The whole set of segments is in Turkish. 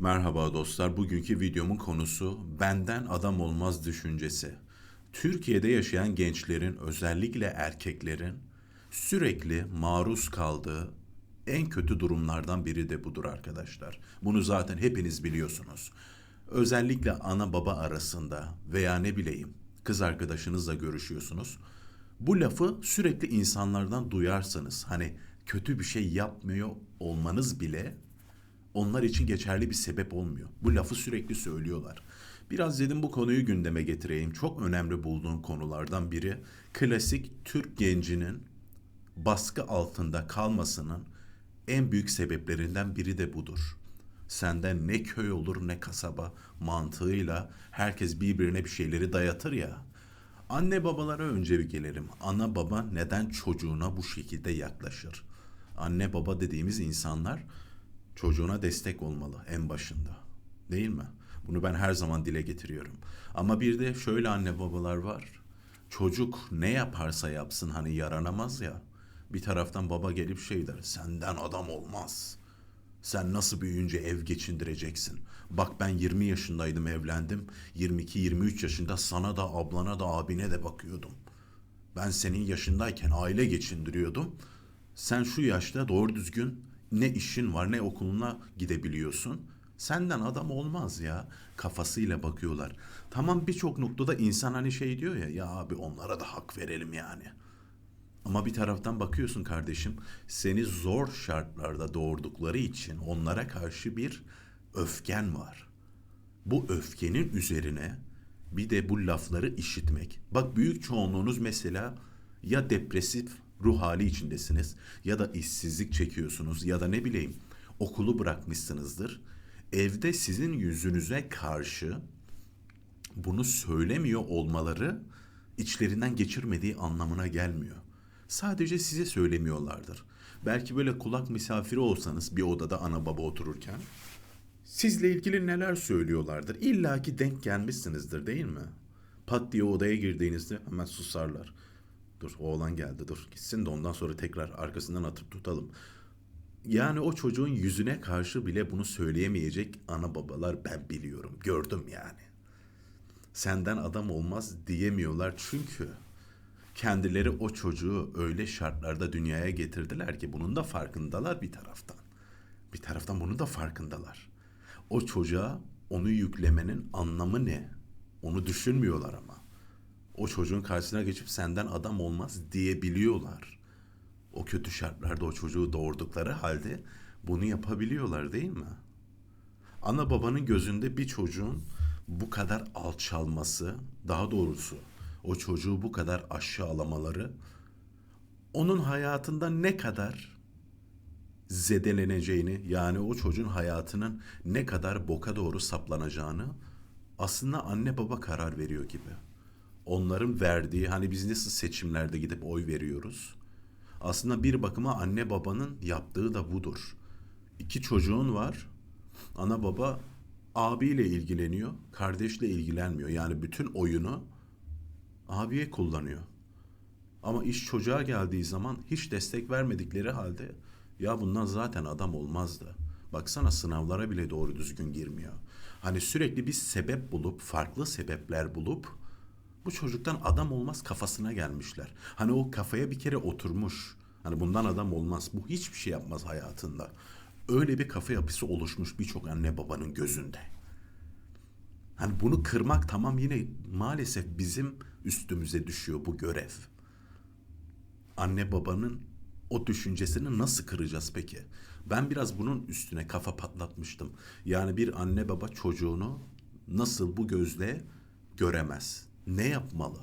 Merhaba dostlar. Bugünkü videomun konusu benden adam olmaz düşüncesi. Türkiye'de yaşayan gençlerin, özellikle erkeklerin sürekli maruz kaldığı en kötü durumlardan biri de budur arkadaşlar. Bunu zaten hepiniz biliyorsunuz. Özellikle ana baba arasında veya ne bileyim kız arkadaşınızla görüşüyorsunuz. Bu lafı sürekli insanlardan duyarsanız hani kötü bir şey yapmıyor olmanız bile onlar için geçerli bir sebep olmuyor. Bu lafı sürekli söylüyorlar. Biraz dedim bu konuyu gündeme getireyim. Çok önemli bulduğum konulardan biri klasik Türk gencinin baskı altında kalmasının en büyük sebeplerinden biri de budur. Senden ne köy olur ne kasaba mantığıyla herkes birbirine bir şeyleri dayatır ya. Anne babalara önce bir gelelim. Ana baba neden çocuğuna bu şekilde yaklaşır? Anne baba dediğimiz insanlar çocuğuna destek olmalı en başında. Değil mi? Bunu ben her zaman dile getiriyorum. Ama bir de şöyle anne babalar var. Çocuk ne yaparsa yapsın hani yaranamaz ya. Bir taraftan baba gelip şey der. Senden adam olmaz. Sen nasıl büyüyünce ev geçindireceksin? Bak ben 20 yaşındaydım evlendim. 22-23 yaşında sana da ablana da abine de bakıyordum. Ben senin yaşındayken aile geçindiriyordum. Sen şu yaşta doğru düzgün ne işin var ne okuluna gidebiliyorsun. Senden adam olmaz ya kafasıyla bakıyorlar. Tamam birçok noktada insan hani şey diyor ya ya abi onlara da hak verelim yani. Ama bir taraftan bakıyorsun kardeşim seni zor şartlarda doğurdukları için onlara karşı bir öfken var. Bu öfkenin üzerine bir de bu lafları işitmek. Bak büyük çoğunluğunuz mesela ya depresif ruh hali içindesiniz ya da işsizlik çekiyorsunuz ya da ne bileyim okulu bırakmışsınızdır. Evde sizin yüzünüze karşı bunu söylemiyor olmaları içlerinden geçirmediği anlamına gelmiyor. Sadece size söylemiyorlardır. Belki böyle kulak misafiri olsanız bir odada ana baba otururken sizle ilgili neler söylüyorlardır. İlla ki denk gelmişsinizdir değil mi? Pat diye odaya girdiğinizde hemen susarlar. Dur oğlan geldi dur gitsin de ondan sonra tekrar arkasından atıp tutalım. Yani o çocuğun yüzüne karşı bile bunu söyleyemeyecek ana babalar ben biliyorum. Gördüm yani. Senden adam olmaz diyemiyorlar çünkü kendileri o çocuğu öyle şartlarda dünyaya getirdiler ki bunun da farkındalar bir taraftan. Bir taraftan bunun da farkındalar. O çocuğa onu yüklemenin anlamı ne? Onu düşünmüyorlar ama. O çocuğun karşısına geçip senden adam olmaz diyebiliyorlar. O kötü şartlarda o çocuğu doğurdukları halde bunu yapabiliyorlar değil mi? Ana babanın gözünde bir çocuğun bu kadar alçalması, daha doğrusu o çocuğu bu kadar aşağılamaları onun hayatında ne kadar zedeleneceğini yani o çocuğun hayatının ne kadar boka doğru saplanacağını aslında anne baba karar veriyor gibi. Onların verdiği hani biz nasıl seçimlerde gidip oy veriyoruz. Aslında bir bakıma anne babanın yaptığı da budur. İki çocuğun var. Ana baba abiyle ilgileniyor, kardeşle ilgilenmiyor. Yani bütün oyunu abiye kullanıyor. Ama iş çocuğa geldiği zaman hiç destek vermedikleri halde ya bundan zaten adam olmazdı. Baksana sınavlara bile doğru düzgün girmiyor. Hani sürekli bir sebep bulup, farklı sebepler bulup bu çocuktan adam olmaz kafasına gelmişler. Hani o kafaya bir kere oturmuş. Hani bundan adam olmaz. Bu hiçbir şey yapmaz hayatında. Öyle bir kafa yapısı oluşmuş birçok anne babanın gözünde. Hani bunu kırmak tamam yine maalesef bizim üstümüze düşüyor bu görev. Anne babanın o düşüncesini nasıl kıracağız peki? Ben biraz bunun üstüne kafa patlatmıştım. Yani bir anne baba çocuğunu nasıl bu gözle göremez? Ne yapmalı?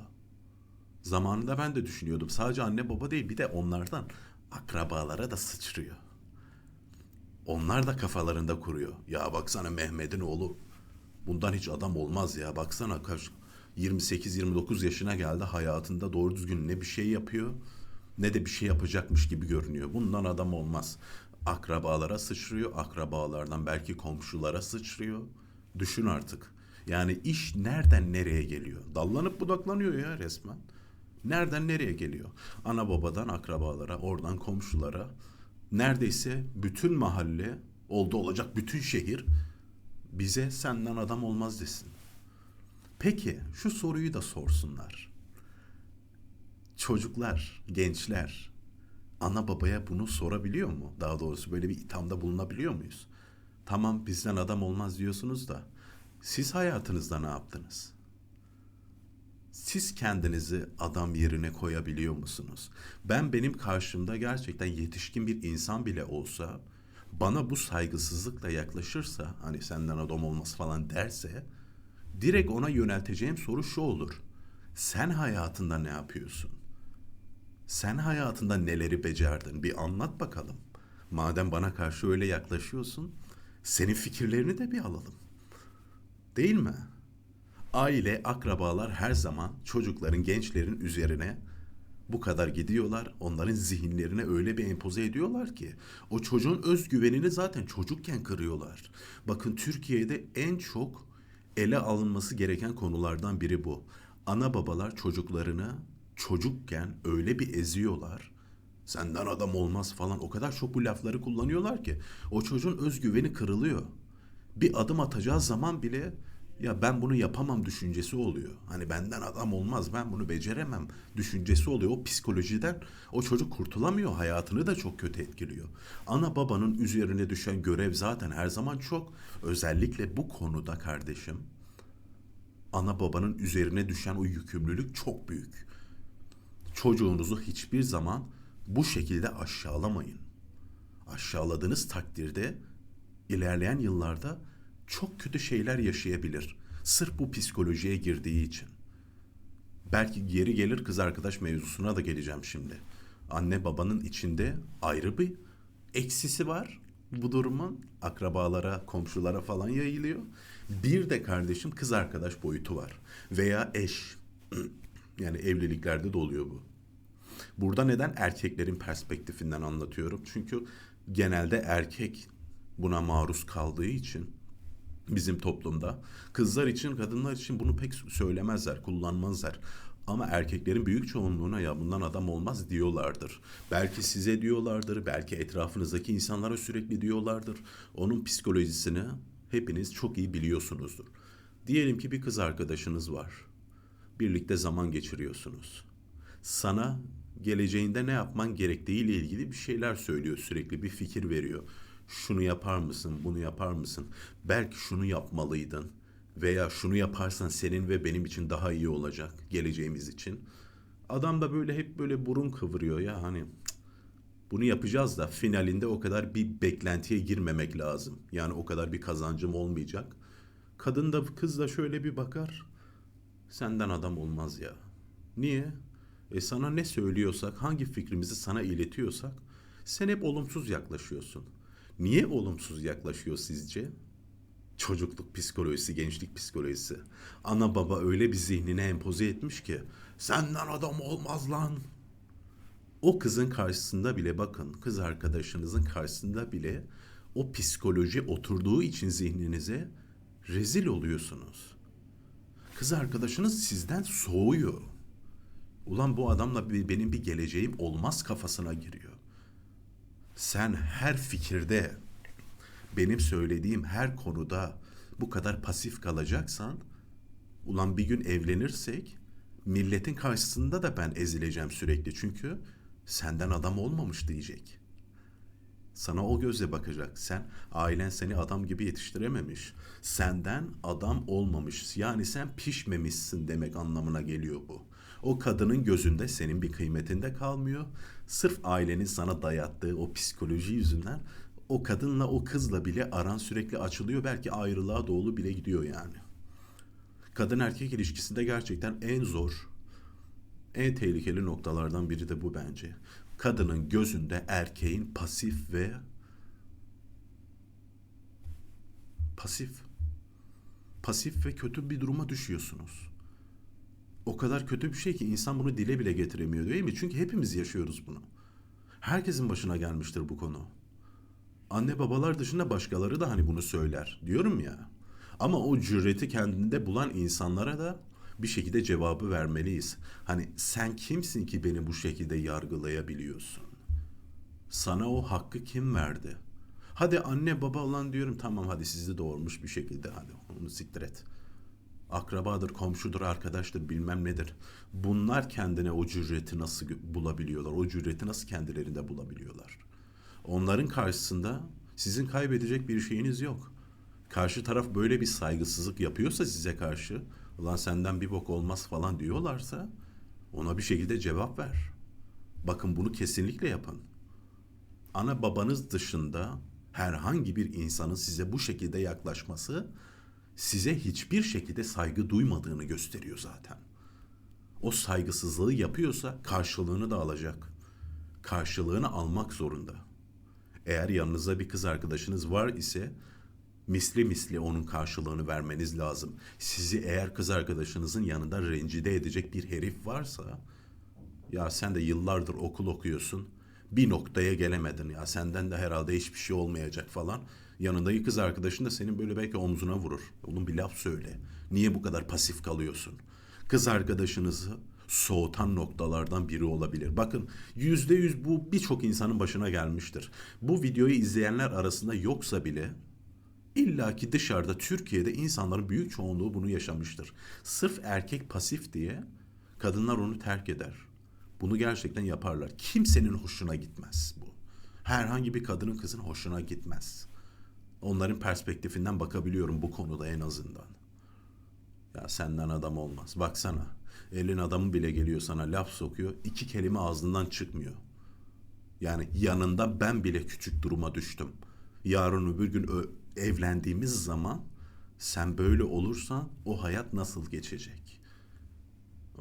Zamanında ben de düşünüyordum. Sadece anne baba değil bir de onlardan akrabalara da sıçrıyor. Onlar da kafalarında kuruyor. Ya baksana Mehmet'in oğlu bundan hiç adam olmaz ya. Baksana kaç 28-29 yaşına geldi hayatında doğru düzgün ne bir şey yapıyor ne de bir şey yapacakmış gibi görünüyor. Bundan adam olmaz. Akrabalara sıçrıyor, akrabalardan belki komşulara sıçrıyor. Düşün artık. Yani iş nereden nereye geliyor? Dallanıp budaklanıyor ya resmen. Nereden nereye geliyor? Ana babadan akrabalara, oradan komşulara. Neredeyse bütün mahalle, oldu olacak bütün şehir bize senden adam olmaz desin. Peki şu soruyu da sorsunlar. Çocuklar, gençler ana babaya bunu sorabiliyor mu? Daha doğrusu böyle bir ithamda bulunabiliyor muyuz? Tamam bizden adam olmaz diyorsunuz da siz hayatınızda ne yaptınız? Siz kendinizi adam yerine koyabiliyor musunuz? Ben benim karşımda gerçekten yetişkin bir insan bile olsa bana bu saygısızlıkla yaklaşırsa hani senden adam olmaz falan derse direkt ona yönelteceğim soru şu olur. Sen hayatında ne yapıyorsun? Sen hayatında neleri becerdin? Bir anlat bakalım. Madem bana karşı öyle yaklaşıyorsun, senin fikirlerini de bir alalım. Değil mi? Aile, akrabalar her zaman çocukların, gençlerin üzerine bu kadar gidiyorlar. Onların zihinlerine öyle bir empoze ediyorlar ki o çocuğun özgüvenini zaten çocukken kırıyorlar. Bakın Türkiye'de en çok ele alınması gereken konulardan biri bu. Ana babalar çocuklarını çocukken öyle bir eziyorlar. Senden adam olmaz falan o kadar çok bu lafları kullanıyorlar ki o çocuğun özgüveni kırılıyor. Bir adım atacağı zaman bile ya ben bunu yapamam düşüncesi oluyor. Hani benden adam olmaz ben bunu beceremem düşüncesi oluyor. O psikolojiden o çocuk kurtulamıyor hayatını da çok kötü etkiliyor. Ana babanın üzerine düşen görev zaten her zaman çok. Özellikle bu konuda kardeşim ana babanın üzerine düşen o yükümlülük çok büyük. Çocuğunuzu hiçbir zaman bu şekilde aşağılamayın. Aşağıladığınız takdirde ilerleyen yıllarda çok kötü şeyler yaşayabilir. Sırf bu psikolojiye girdiği için. Belki geri gelir kız arkadaş mevzusuna da geleceğim şimdi. Anne babanın içinde ayrı bir eksisi var bu durumun. Akrabalara, komşulara falan yayılıyor. Bir de kardeşim kız arkadaş boyutu var. Veya eş. yani evliliklerde de oluyor bu. Burada neden erkeklerin perspektifinden anlatıyorum? Çünkü genelde erkek buna maruz kaldığı için bizim toplumda kızlar için kadınlar için bunu pek söylemezler kullanmazlar ama erkeklerin büyük çoğunluğuna ya bundan adam olmaz diyorlardır. Belki size diyorlardır, belki etrafınızdaki insanlara sürekli diyorlardır. Onun psikolojisini hepiniz çok iyi biliyorsunuzdur. Diyelim ki bir kız arkadaşınız var. Birlikte zaman geçiriyorsunuz. Sana geleceğinde ne yapman gerektiği ile ilgili bir şeyler söylüyor sürekli bir fikir veriyor. Şunu yapar mısın, bunu yapar mısın? Belki şunu yapmalıydın veya şunu yaparsan senin ve benim için daha iyi olacak geleceğimiz için. Adam da böyle hep böyle burun kıvırıyor ya hani bunu yapacağız da finalinde o kadar bir beklentiye girmemek lazım. Yani o kadar bir kazancım olmayacak. Kadın da kız da şöyle bir bakar. Senden adam olmaz ya. Niye? E sana ne söylüyorsak, hangi fikrimizi sana iletiyorsak sen hep olumsuz yaklaşıyorsun. Niye olumsuz yaklaşıyor sizce? Çocukluk psikolojisi, gençlik psikolojisi. Ana baba öyle bir zihnine empoze etmiş ki senden adam olmaz lan. O kızın karşısında bile bakın, kız arkadaşınızın karşısında bile o psikoloji oturduğu için zihninize rezil oluyorsunuz. Kız arkadaşınız sizden soğuyor. Ulan bu adamla benim bir geleceğim olmaz kafasına giriyor. Sen her fikirde benim söylediğim her konuda bu kadar pasif kalacaksan ulan bir gün evlenirsek milletin karşısında da ben ezileceğim sürekli çünkü senden adam olmamış diyecek. Sana o gözle bakacak. Sen ailen seni adam gibi yetiştirememiş. Senden adam olmamış. Yani sen pişmemişsin demek anlamına geliyor bu. O kadının gözünde senin bir kıymetinde kalmıyor. Sırf ailenin sana dayattığı o psikoloji yüzünden o kadınla o kızla bile aran sürekli açılıyor. Belki ayrılığa doğru bile gidiyor yani. Kadın erkek ilişkisinde gerçekten en zor, en tehlikeli noktalardan biri de bu bence. Kadının gözünde erkeğin pasif ve pasif pasif ve kötü bir duruma düşüyorsunuz. O kadar kötü bir şey ki insan bunu dile bile getiremiyor değil mi? Çünkü hepimiz yaşıyoruz bunu. Herkesin başına gelmiştir bu konu. Anne babalar dışında başkaları da hani bunu söyler. Diyorum ya. Ama o cüreti kendinde bulan insanlara da bir şekilde cevabı vermeliyiz. Hani sen kimsin ki beni bu şekilde yargılayabiliyorsun? Sana o hakkı kim verdi? Hadi anne baba olan diyorum tamam hadi sizi doğurmuş bir şekilde hadi onu siktir et. Akrabadır, komşudur, arkadaştır bilmem nedir. Bunlar kendine o cüreti nasıl bulabiliyorlar? O cüreti nasıl kendilerinde bulabiliyorlar? Onların karşısında sizin kaybedecek bir şeyiniz yok. Karşı taraf böyle bir saygısızlık yapıyorsa size karşı, ulan senden bir bok olmaz falan diyorlarsa ona bir şekilde cevap ver. Bakın bunu kesinlikle yapın. Ana babanız dışında herhangi bir insanın size bu şekilde yaklaşması size hiçbir şekilde saygı duymadığını gösteriyor zaten. O saygısızlığı yapıyorsa karşılığını da alacak. Karşılığını almak zorunda. Eğer yanınızda bir kız arkadaşınız var ise misli misli onun karşılığını vermeniz lazım. Sizi eğer kız arkadaşınızın yanında rencide edecek bir herif varsa ya sen de yıllardır okul okuyorsun. Bir noktaya gelemedin ya. Senden de herhalde hiçbir şey olmayacak falan. Yanındaki kız arkadaşın da senin böyle belki omzuna vurur. Oğlum bir laf söyle. Niye bu kadar pasif kalıyorsun? Kız arkadaşınızı soğutan noktalardan biri olabilir. Bakın yüzde yüz bu birçok insanın başına gelmiştir. Bu videoyu izleyenler arasında yoksa bile İlla ki dışarıda Türkiye'de insanların büyük çoğunluğu bunu yaşamıştır. Sırf erkek pasif diye kadınlar onu terk eder. Bunu gerçekten yaparlar. Kimsenin hoşuna gitmez bu. Herhangi bir kadının kızın hoşuna gitmez. Onların perspektifinden bakabiliyorum bu konuda en azından. Ya senden adam olmaz. Baksana. Elin adamı bile geliyor sana laf sokuyor. iki kelime ağzından çıkmıyor. Yani yanında ben bile küçük duruma düştüm. Yarın öbür gün evlendiğimiz zaman sen böyle olursan o hayat nasıl geçecek?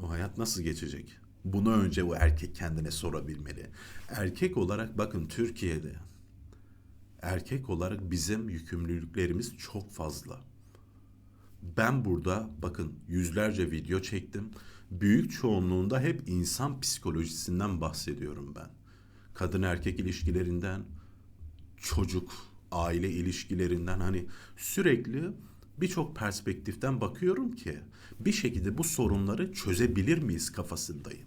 O hayat nasıl geçecek? Bunu önce o erkek kendine sorabilmeli. Erkek olarak bakın Türkiye'de erkek olarak bizim yükümlülüklerimiz çok fazla. Ben burada bakın yüzlerce video çektim. Büyük çoğunluğunda hep insan psikolojisinden bahsediyorum ben. Kadın erkek ilişkilerinden, çocuk, aile ilişkilerinden hani sürekli birçok perspektiften bakıyorum ki bir şekilde bu sorunları çözebilir miyiz kafasındayım.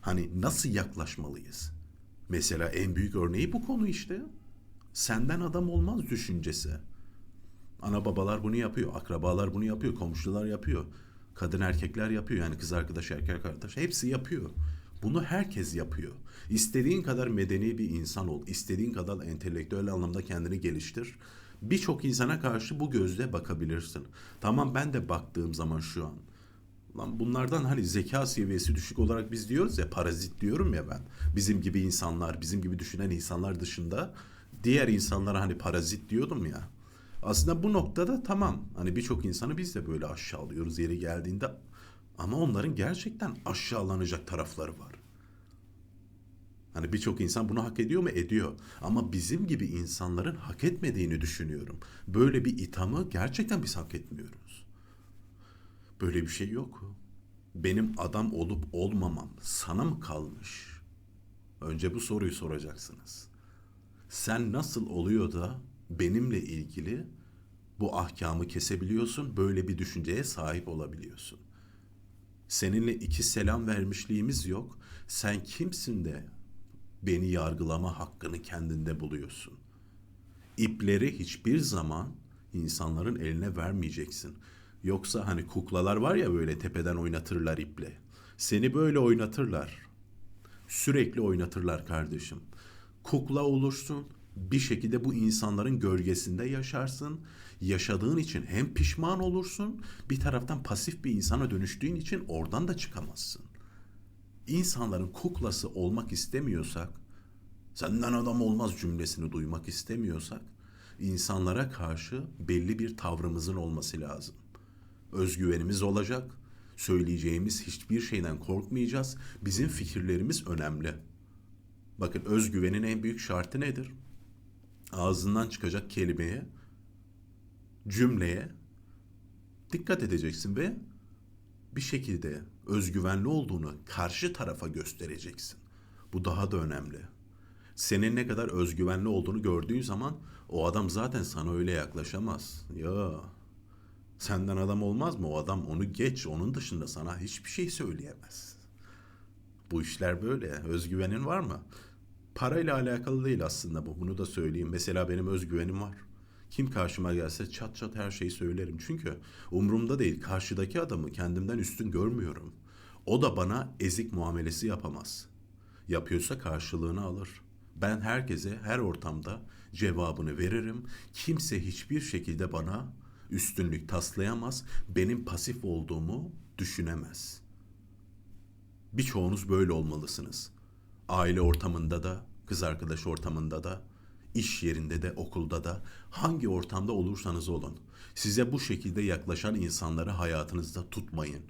Hani nasıl yaklaşmalıyız? Mesela en büyük örneği bu konu işte. Senden adam olmaz düşüncesi. Ana babalar bunu yapıyor, akrabalar bunu yapıyor, komşular yapıyor. Kadın erkekler yapıyor yani kız arkadaş erkek arkadaş hepsi yapıyor. Bunu herkes yapıyor. İstediğin kadar medeni bir insan ol, istediğin kadar entelektüel anlamda kendini geliştir. Birçok insana karşı bu gözle bakabilirsin. Tamam ben de baktığım zaman şu an Lan bunlardan hani zeka seviyesi düşük olarak biz diyoruz ya parazit diyorum ya ben. Bizim gibi insanlar, bizim gibi düşünen insanlar dışında diğer insanlara hani parazit diyordum ya. Aslında bu noktada tamam. Hani birçok insanı biz de böyle aşağılıyoruz yeri geldiğinde. Ama onların gerçekten aşağılanacak tarafları var. Hani birçok insan bunu hak ediyor mu? Ediyor. Ama bizim gibi insanların hak etmediğini düşünüyorum. Böyle bir ithamı gerçekten biz hak etmiyoruz. Böyle bir şey yok. Benim adam olup olmamam sana mı kalmış? Önce bu soruyu soracaksınız. Sen nasıl oluyor da benimle ilgili bu ahkamı kesebiliyorsun, böyle bir düşünceye sahip olabiliyorsun? Seninle iki selam vermişliğimiz yok. Sen kimsin de beni yargılama hakkını kendinde buluyorsun? İpleri hiçbir zaman insanların eline vermeyeceksin. Yoksa hani kuklalar var ya böyle tepeden oynatırlar iple. Seni böyle oynatırlar. Sürekli oynatırlar kardeşim. Kukla olursun. Bir şekilde bu insanların gölgesinde yaşarsın. Yaşadığın için hem pişman olursun, bir taraftan pasif bir insana dönüştüğün için oradan da çıkamazsın. İnsanların kuklası olmak istemiyorsak, senden adam olmaz cümlesini duymak istemiyorsak, insanlara karşı belli bir tavrımızın olması lazım özgüvenimiz olacak. Söyleyeceğimiz hiçbir şeyden korkmayacağız. Bizim fikirlerimiz önemli. Bakın özgüvenin en büyük şartı nedir? Ağzından çıkacak kelimeye, cümleye dikkat edeceksin ve bir şekilde özgüvenli olduğunu karşı tarafa göstereceksin. Bu daha da önemli. Senin ne kadar özgüvenli olduğunu gördüğün zaman o adam zaten sana öyle yaklaşamaz. Ya Senden adam olmaz mı? O adam onu geç. Onun dışında sana hiçbir şey söyleyemez. Bu işler böyle. Özgüvenin var mı? Parayla alakalı değil aslında bu. Bunu da söyleyeyim. Mesela benim özgüvenim var. Kim karşıma gelse çat çat her şeyi söylerim. Çünkü umurumda değil. Karşıdaki adamı kendimden üstün görmüyorum. O da bana ezik muamelesi yapamaz. Yapıyorsa karşılığını alır. Ben herkese her ortamda cevabını veririm. Kimse hiçbir şekilde bana üstünlük taslayamaz. Benim pasif olduğumu düşünemez. Birçoğunuz böyle olmalısınız. Aile ortamında da, kız arkadaş ortamında da, iş yerinde de, okulda da, hangi ortamda olursanız olun. Size bu şekilde yaklaşan insanları hayatınızda tutmayın.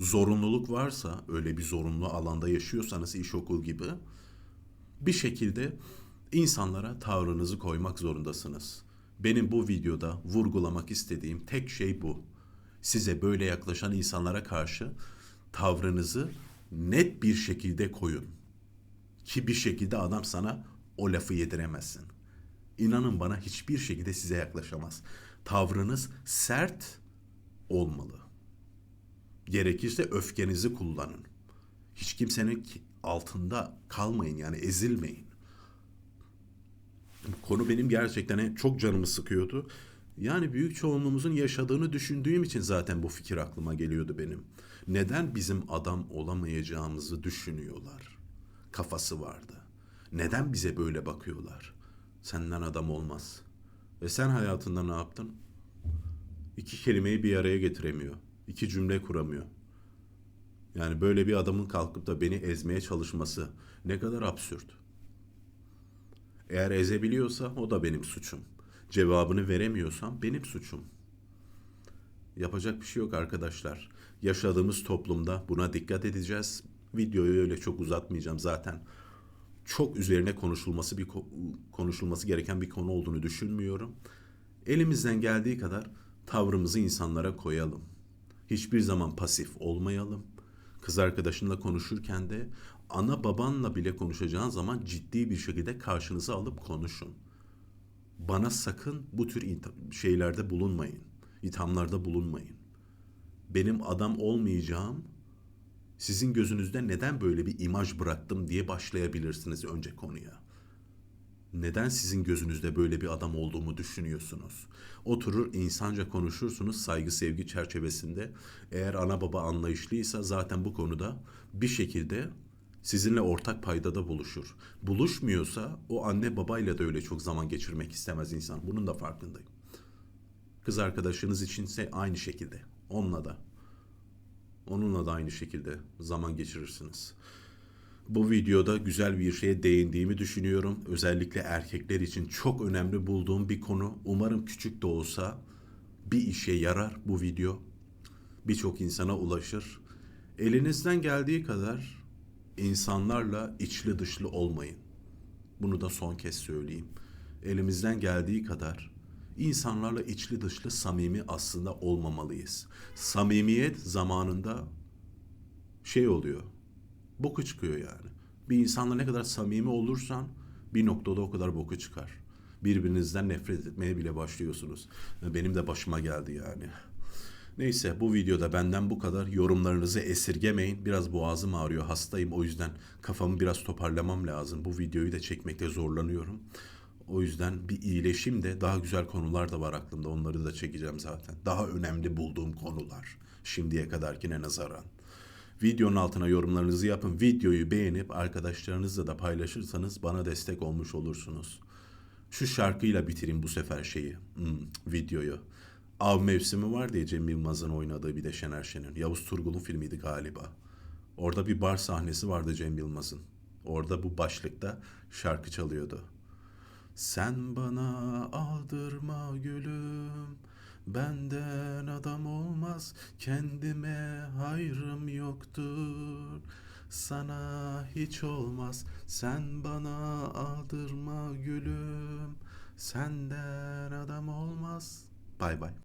Zorunluluk varsa, öyle bir zorunlu alanda yaşıyorsanız iş okul gibi, bir şekilde insanlara tavrınızı koymak zorundasınız. Benim bu videoda vurgulamak istediğim tek şey bu. Size böyle yaklaşan insanlara karşı tavrınızı net bir şekilde koyun. Ki bir şekilde adam sana o lafı yediremezsin. İnanın bana hiçbir şekilde size yaklaşamaz. Tavrınız sert olmalı. Gerekirse öfkenizi kullanın. Hiç kimsenin ki- altında kalmayın yani ezilmeyin. Konu benim gerçekten çok canımı sıkıyordu. Yani büyük çoğunluğumuzun yaşadığını düşündüğüm için zaten bu fikir aklıma geliyordu benim. Neden bizim adam olamayacağımızı düşünüyorlar? Kafası vardı. Neden bize böyle bakıyorlar? Senden adam olmaz. Ve sen hayatında ne yaptın? İki kelimeyi bir araya getiremiyor. İki cümle kuramıyor. Yani böyle bir adamın kalkıp da beni ezmeye çalışması ne kadar absürt. Eğer ezebiliyorsa o da benim suçum. Cevabını veremiyorsam benim suçum. Yapacak bir şey yok arkadaşlar. Yaşadığımız toplumda buna dikkat edeceğiz. Videoyu öyle çok uzatmayacağım zaten. Çok üzerine konuşulması bir ko- konuşulması gereken bir konu olduğunu düşünmüyorum. Elimizden geldiği kadar tavrımızı insanlara koyalım. Hiçbir zaman pasif olmayalım. Kız arkadaşınla konuşurken de ana babanla bile konuşacağın zaman ciddi bir şekilde karşınıza alıp konuşun. Bana sakın bu tür şeylerde bulunmayın. İthamlarda bulunmayın. Benim adam olmayacağım sizin gözünüzde neden böyle bir imaj bıraktım diye başlayabilirsiniz önce konuya. Neden sizin gözünüzde böyle bir adam olduğumu düşünüyorsunuz? Oturur insanca konuşursunuz saygı sevgi çerçevesinde. Eğer ana baba anlayışlıysa zaten bu konuda bir şekilde sizinle ortak paydada buluşur. Buluşmuyorsa o anne babayla da öyle çok zaman geçirmek istemez insan. Bunun da farkındayım. Kız arkadaşınız içinse aynı şekilde. Onunla da. Onunla da aynı şekilde zaman geçirirsiniz. Bu videoda güzel bir şeye değindiğimi düşünüyorum. Özellikle erkekler için çok önemli bulduğum bir konu. Umarım küçük de olsa bir işe yarar bu video. Birçok insana ulaşır. Elinizden geldiği kadar insanlarla içli dışlı olmayın. Bunu da son kez söyleyeyim. Elimizden geldiği kadar insanlarla içli dışlı samimi aslında olmamalıyız. Samimiyet zamanında şey oluyor. Boku çıkıyor yani. Bir insanla ne kadar samimi olursan bir noktada o kadar boku çıkar. Birbirinizden nefret etmeye bile başlıyorsunuz. Benim de başıma geldi yani. Neyse bu videoda benden bu kadar. Yorumlarınızı esirgemeyin. Biraz boğazım ağrıyor. Hastayım. O yüzden kafamı biraz toparlamam lazım. Bu videoyu da çekmekte zorlanıyorum. O yüzden bir iyileşim de daha güzel konular da var aklımda. Onları da çekeceğim zaten. Daha önemli bulduğum konular. Şimdiye kadarkine nazaran. Videonun altına yorumlarınızı yapın. Videoyu beğenip arkadaşlarınızla da paylaşırsanız bana destek olmuş olursunuz. Şu şarkıyla bitireyim bu sefer şeyi, hmm, videoyu. Av mevsimi var diye Cem Yılmaz'ın oynadığı bir de Şener Şen'in. Yavuz Turgul'un filmiydi galiba. Orada bir bar sahnesi vardı Cem Yılmaz'ın. Orada bu başlıkta şarkı çalıyordu. Sen bana aldırma gülüm Benden adam olmaz Kendime hayrım yoktur. Sana hiç olmaz Sen bana aldırma gülüm. Senden adam olmaz. Bay bay